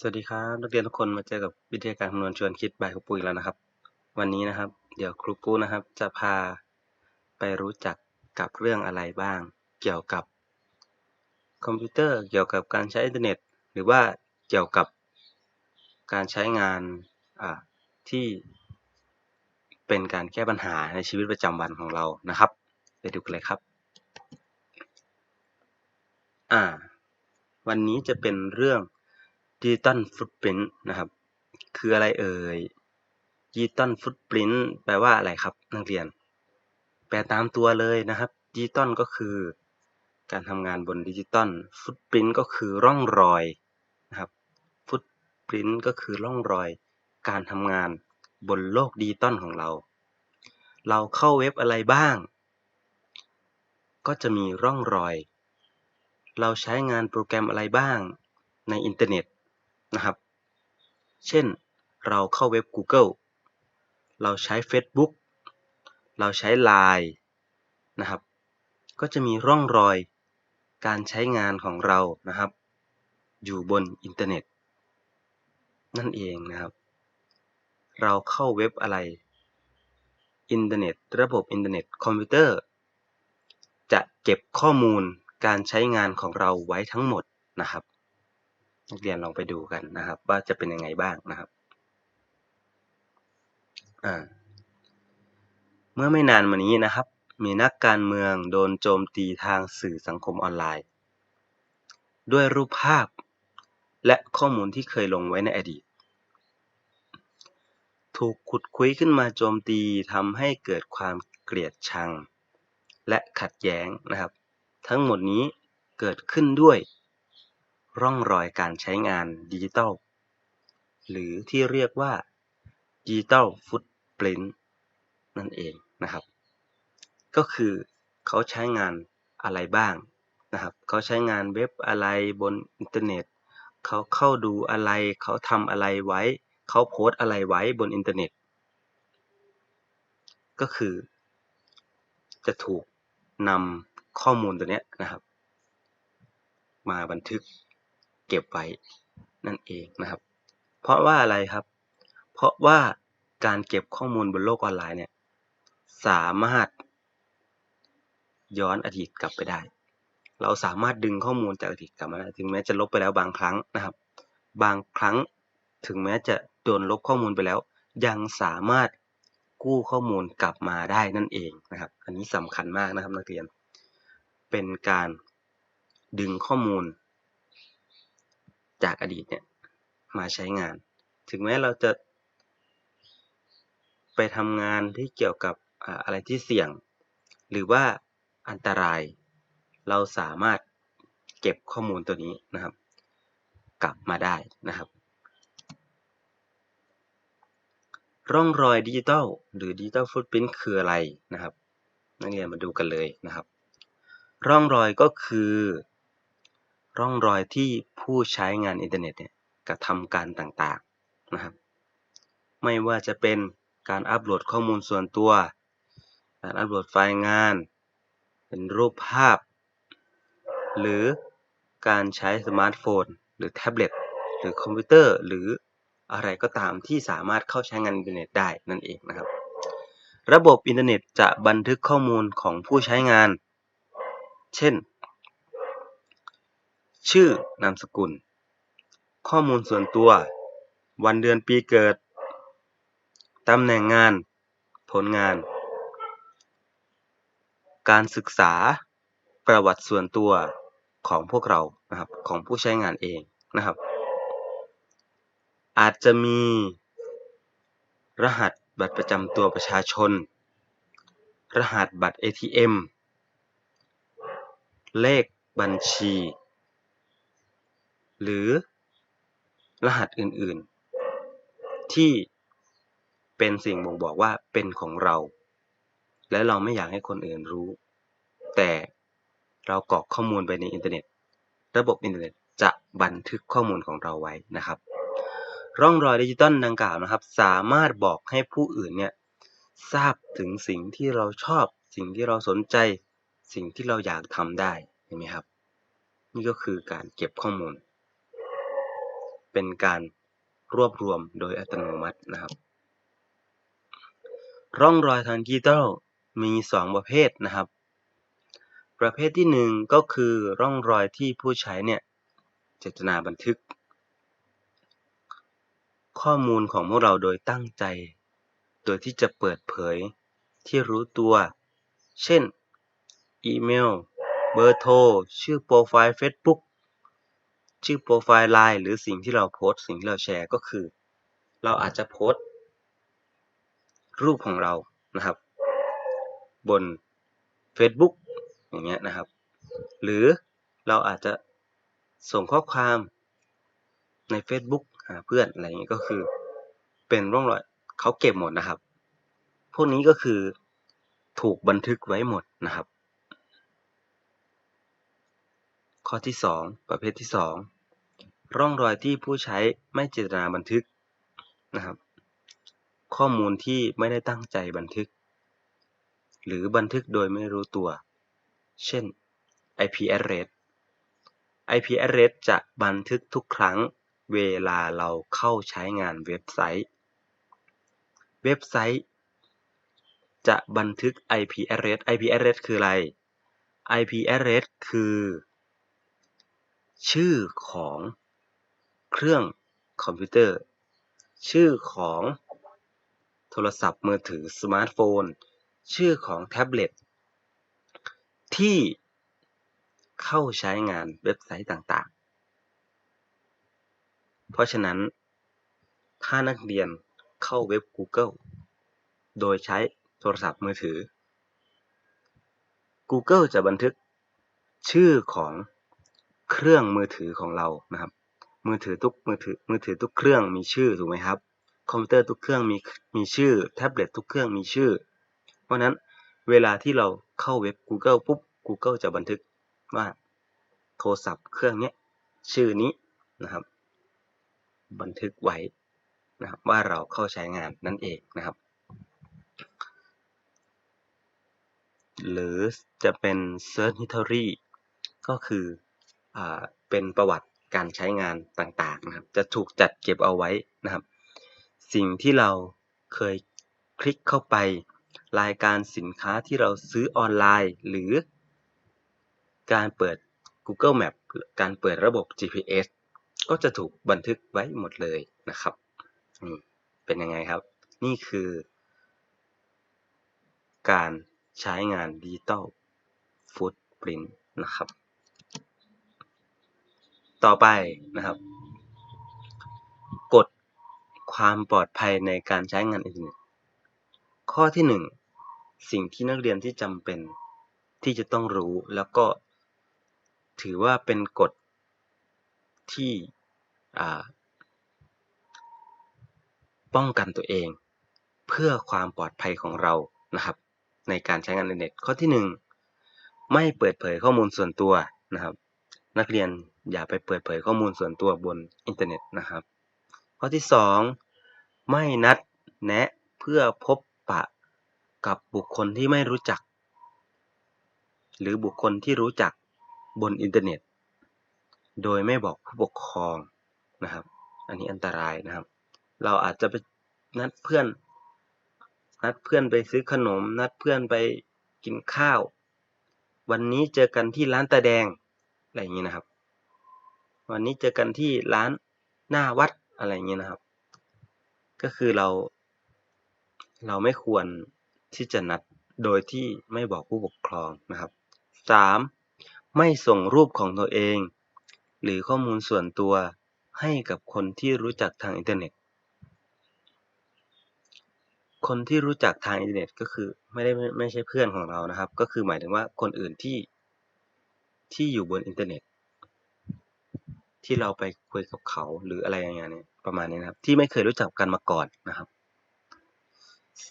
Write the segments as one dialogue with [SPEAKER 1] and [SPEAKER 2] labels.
[SPEAKER 1] สวัสดีครับนักเรียนทุกคนมาเจอกับวิทยาการคำนวณชวนคิดบายครูปุ้ยแล้วนะครับ วันนี้นะครับ เดี๋ยวครูปุ้ยนะครับ จะพาไปรู้จักกับเรื่องอะไรบ้าง เกี่ยวกับ คอมพิวเตอร์เกี่ยวกับการใช้อินเทอร์เน็ต หรือว่าเกี่ยวกับการใช้งานที่เป็นการแก้ปัญหาในชีวิตประจำวันของเรานะครับ ไปดูกันเลยครับ อ่า วันนี้จะเป็นเรื่อง ดิจิตอลฟุตปรินต์นะครับ คืออะไรเอ่ยดิจิตอลฟุตปรินต์แปลว่าอะไรครับ นักเรียน แปลตามตัวเลยนะครับดิจิตอลก็คือ การทำงานบนดิจิตอลฟุตปรินต์ก็คือร่องรอยนะครับฟุตปรินต์ก็คือร่องรอย การทำงานบนโลกดิจิตอลของเรา เราเข้าเว็บอะไรบ้าง ก็จะมีร่องรอย เราใช้งานโปรแกรมอะไรบ้างในอินเทอร์เน็ต นะครับ เช่นเราเข้าเว็บ Google เราใช้ Facebook เราใช้ Line นะครับ ก็จะมีร่องรอยการใช้งานของเรานะครับ อยู่บนอินเทอร์เน็ต นั่นเองนะครับ เราเข้าเว็บอะไร อินเทอร์เน็ต ระบบอินเทอร์เน็ตคอมพิวเตอร์ จะเก็บข้อมูลการใช้งานของเราไว้ทั้งหมดนะครับ นักเรียนลองไปดูกันนะครับ ว่าจะเป็นยังไงบ้างนะครับเมื่อไม่นานมานี้นะครับ มีนักการเมืองโดนโจมตีทางสื่อสังคมออนไลน์ ด้วยรูปภาพ และข้อมูลที่เคยลงไว้ในอดีต ถูกขุดคุยขึ้นมาโจมตีทำให้เกิดความเกลียดชัง และขัดแย้งนะครับ ทั้งหมดนี้เกิดขึ้นด้วย ร่องรอยการใช้งานดิจิทัลหรือที่เรียกว่าดิจิทัลฟุตปรินต์นั่นเองนะครับ ก็คือเขาใช้งานอะไรบ้างนะครับเขาใช้งานเว็บอะไรบนอินเทอร์เน็ตเขาเข้าดูอะไรเขาทำอะไรไว้ เขาโพสอะไรไว้บนอินเทอร์เน็ต ก็คือ จะถูกนำข้อมูลตัวนี้นะครับ มาบันทึก เก็บไว้นั่นเองนะครับ เพราะว่าอะไรครับ เพราะว่าการเก็บข้อมูลบนโลกออนไลน์เนี่ยสามารถย้อนอดีตกลับไปได้ เราสามารถดึงข้อมูลจากอดีตกลับมาได้ถึงแม้จะลบไปแล้วบางครั้งนะครับ บางครั้งถึงแม้จะโดนลบข้อมูลไปแล้ว ยังสามารถกู้ข้อมูลกลับมาได้นั่นเองนะครับ อันนี้สำคัญมากนะครับนักเรียน เป็นการดึงข้อมูล จากอดีตเนี่ยมาใช้งาน ถึงแม้เราจะ ไปทำงานที่เกี่ยวกับอะไรที่เสี่ยง หรือว่าอันตราย เราสามารถเก็บข้อมูลตัวนี้นะครับ กลับมาได้นะครับ ร่องรอยดิจิทัลหรือดิจิทัลฟุตพิ้นคืออะไรนะครับ นักเรียนมาดูกันเลยนะครับ ร่องรอยก็คือ ร่องรอยที่ผู้ใช้งานอินเทอร์เน็ตเนี่ยกระทำการต่างๆนะครับ ไม่ว่าจะเป็นการอัปโหลดข้อมูลส่วนตัว การอัปโหลดไฟล์งาน เป็นรูปภาพ หรือการใช้สมาร์ทโฟน หรือแท็บเล็ตหรือคอมพิวเตอร์หรืออะไรก็ตามที่สามารถเข้าใช้งานอินเทอร์เน็ตได้นั่นเองนะครับ ระบบอินเทอร์เน็ตจะบันทึกข้อมูลของผู้ใช้งาน เช่น ชื่อนามสกุล ข้อมูลส่วนตัว วันเดือนปีเกิด ตำแหน่งงาน ผลงาน การศึกษา ประวัติส่วนตัวของพวกเรานะครับของผู้ใช้งานเองนะครับ อาจจะมีรหัสบัตรประจำตัวประชาชน รหัสบัตร ATM เลขบัญชี หรือรหัสอื่นๆ ที่เป็นสิ่งบ่งบอกว่าเป็นของเรา และเราไม่อยากให้คนอื่นรู้ แต่เรากรอกข้อมูลไปในอินเทอร์เน็ต ระบบอินเทอร์เน็ตจะบันทึกข้อมูลของเราไว้นะครับ ร่องรอยดิจิตอลดังกล่าวนะครับ สามารถบอกให้ผู้อื่นเนี่ยทราบถึงสิ่งที่เราชอบ สิ่งที่เราสนใจ สิ่งที่เราอยากทำได้เห็นไหมครับ นี่ก็คือการเก็บข้อมูล เป็นการรวบรวมโดยอัตโนมัตินะครับ ร่องรอยทางดิจิตอลมี 2 ประเภทนะครับ ประเภทที่ 1 ก็คือร่องรอยที่ผู้ใช้เนี่ยเจตนาบันทึก ข้อมูลของพวกเราโดยตั้งใจ โดยที่จะเปิดเผยที่รู้ตัว เช่น อีเมล เบอร์โทร ชื่อโปรไฟล์ Facebook ชื่อโปรไฟล์ Line หรือสิ่งที่เราโพสต์สิ่งที่เราแชร์ก็คือ เราอาจจะโพสต์รูปของเรานะครับ บน Facebook อย่างเงี้ยนะครับ หรือเราอาจจะส่งข้อความใน Facebook หาเพื่อนอะไรเงี้ยก็คือเป็นร่องรอยเขาเก็บหมดนะครับ พวกนี้ก็คือถูกบันทึกไว้หมดนะครับ ข้อที่ 2 ประเภทที่ 2 ร่องรอยที่ผู้ใช้ไม่เจตนาบันทึกนะครับ ข้อมูลที่ไม่ได้ตั้งใจบันทึก หรือบันทึกโดยไม่รู้ตัว เช่น IP address IP address จะบันทึกทุกครั้งเวลาเราเข้าใช้งานเว็บไซต์ เว็บไซต์ จะบันทึก IP address IP address คืออะไร IP address คือ ชื่อของเครื่องคอมพิวเตอร์ ชื่อของโทรศัพท์มือถือสมาร์ทโฟน ชื่อของแท็บเล็ตที่เข้าใช้งานเว็บไซต์ต่างๆ เพราะฉะนั้น ถ้านักเรียนเข้าเว็บ Google โดยใช้โทรศัพท์มือถือ Google จะบันทึกชื่อของ เครื่องมือถือของเรานะครับ มือถือทุกมือถือมือถือทุกเครื่องมีชื่อถูกไหมครับ คอมพิวเตอร์ทุกเครื่องมีมีชื่อแท็บเล็ตทุกเครื่องมีชื่อ เพราะนั้นเวลาที่เราเข้าเว็บ Google ปุ๊บ Google จะบันทึกว่าโทรศัพท์เครื่องนี้ชื่อนี้นะครับ บันทึกไว้นะครับว่าเราเข้าใช้งานนั่นเองนะครับ หรือจะเป็น Search History ก็คืออ เป็นประวัติการใช้งานต่างๆนะครับ จะถูกจัดเก็บเอาไว้นะครับ สิ่งที่เราเคยคลิกเข้าไป รายการสินค้าที่เราซื้อออนไลน์ หรือการเปิด Google Map การเปิดระบบ GPS ก็จะถูกบันทึกไว้หมดเลยนะครับนี่เป็นยังไงครับ นี่คือ การใช้งาน Digital Footprint นะครับ ต่อไปนะครับ กฎความปลอดภัยในการใช้งานอินเทอร์เน็ต ข้อที่ 1 สิ่งที่นักเรียนที่จำเป็นที่จะต้องรู้แล้วก็ถือว่าเป็นกฎที่ป้องกันตัวเอง เพื่อความปลอดภัยของเรานะครับ ในการใช้งานอินเทอร์เน็ตข้อที่ 1 ไม่เปิดเผยข้อมูลส่วนตัวนะครับ นักเรียนอย่าไปเปิดเผยข้อมูลส่วนตัวบนอินเทอร์เน็ตนะครับ ข้อที่ 2 ไม่นัดแนะเพื่อพบปะกับบุคคลที่ไม่รู้จัก หรือบุคคลที่รู้จักบนอินเทอร์เน็ต โดยไม่บอกผู้ปกครองนะครับ อันนี้อันตรายนะครับ เราอาจจะไปนัดเพื่อน นัดเพื่อนไปซื้อขนม นัดเพื่อนไปกินข้าว วันนี้เจอกันที่ร้านตาแดง อะไรอย่างนี้นะครับ วันนี้เจอกันที่ร้านหน้าวัดอะไรอย่างนี้นะครับ ก็คือเรา เราไม่ควรที่จะนัดโดยที่ไม่บอกผู้ปกครองนะครับ 3. ไม่ส่งรูปของตัวเอง หรือข้อมูลส่วนตัวให้กับคนที่รู้จักทางอินเทอร์เน็ต คนที่รู้จักทางอินเทอร์เน็ตก็คือไม่ได้ไม่ไม่ใช่เพื่อนของเรานะครับ ก็คือหมายถึงว่าคนอื่นที่ ที่อยู่บนอินเทอร์เน็ต ที่เราไปคุยกับเขาหรืออะไรอย่างเงี้ยประมาณนี้นะครับ ที่ไม่เคยรู้จักกันมาก่อนนะครับ C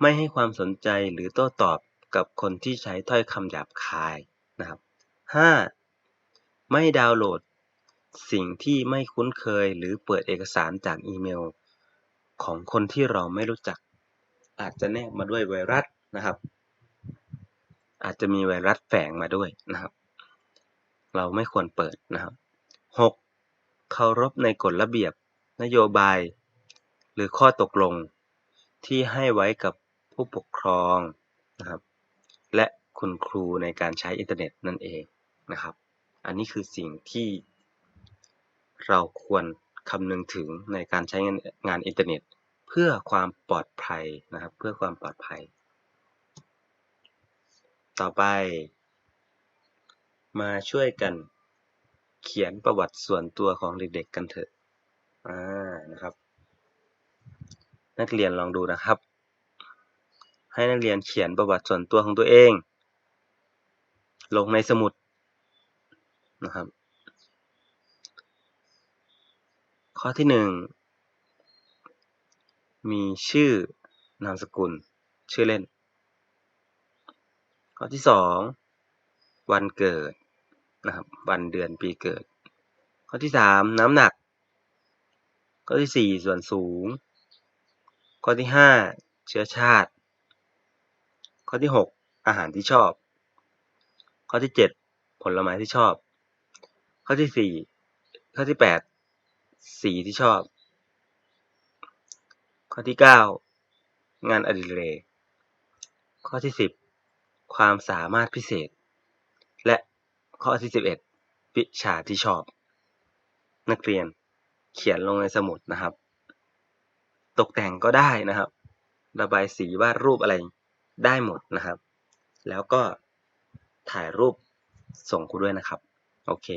[SPEAKER 1] ไม่ให้ความสนใจหรือโต้ตอบกับคนที่ใช้ถ้อยคำหยาบคายนะครับ 5. ไม่ดาวน์โหลด สิ่งที่ไม่คุ้นเคยหรือเปิดเอกสารจากอีเมล ของคนที่เราไม่รู้จัก อาจจะแนบมาด้วยไวรัสนะครับ อาจจะมีไวรัสแฝงมาด้วยนะครับ เราไม่ควรเปิดนะครับเคารพในกฎระเบียบ นโยบาย หรือข้อตกลงที่ให้ไว้กับผู้ปกครองนะครับ และคุณครูในการใช้อินเทอร์เน็ตนั่นเองนะครับ อันนี้คือสิ่งที่เราควรคำนึงถึงในการใช้งานงานอินเทอร์เน็ต เพื่อความปลอดภัยนะครับ เพื่อความปลอดภัย ต่อไป มาช่วยกันเขียนประวัติส่วนตัวของเด็กๆกันเถอะ อ่า นะครับ นักเรียนลองดูนะครับ ให้นักเรียนเขียนประวัติส่วนตัวของตัวเอง ลงในสมุดนะครับ ข้อที่หนึ่ง มีชื่อนามสกุล ชื่อเล่น ข้อที่สองวันเกิดนะครับ วันเดือนปีเกิด ข้อที่สามน้ำหนัก ข้อที่สี่ส่วนสูง ข้อที่ห้าเชื้อชาติ ข้อที่หกอาหารที่ชอบ ข้อที่เจ็ดผลไม้ที่ชอบ ข้อที่สี่ข้อที่แปดสีที่ชอบ ข้อที่เก้างานอดิเรกข้อที่สิบ ความสามารถพิเศษ และข้อที่สิบเอ็ดวิชาที่ชอบ นักเรียนเขียนลงในสมุดนะครับ ตกแต่งก็ได้นะครับ ระบายสีวาดรูปอะไรได้หมดนะครับ แล้วก็ถ่ายรูปส่งครูด้วยนะครับ โอเค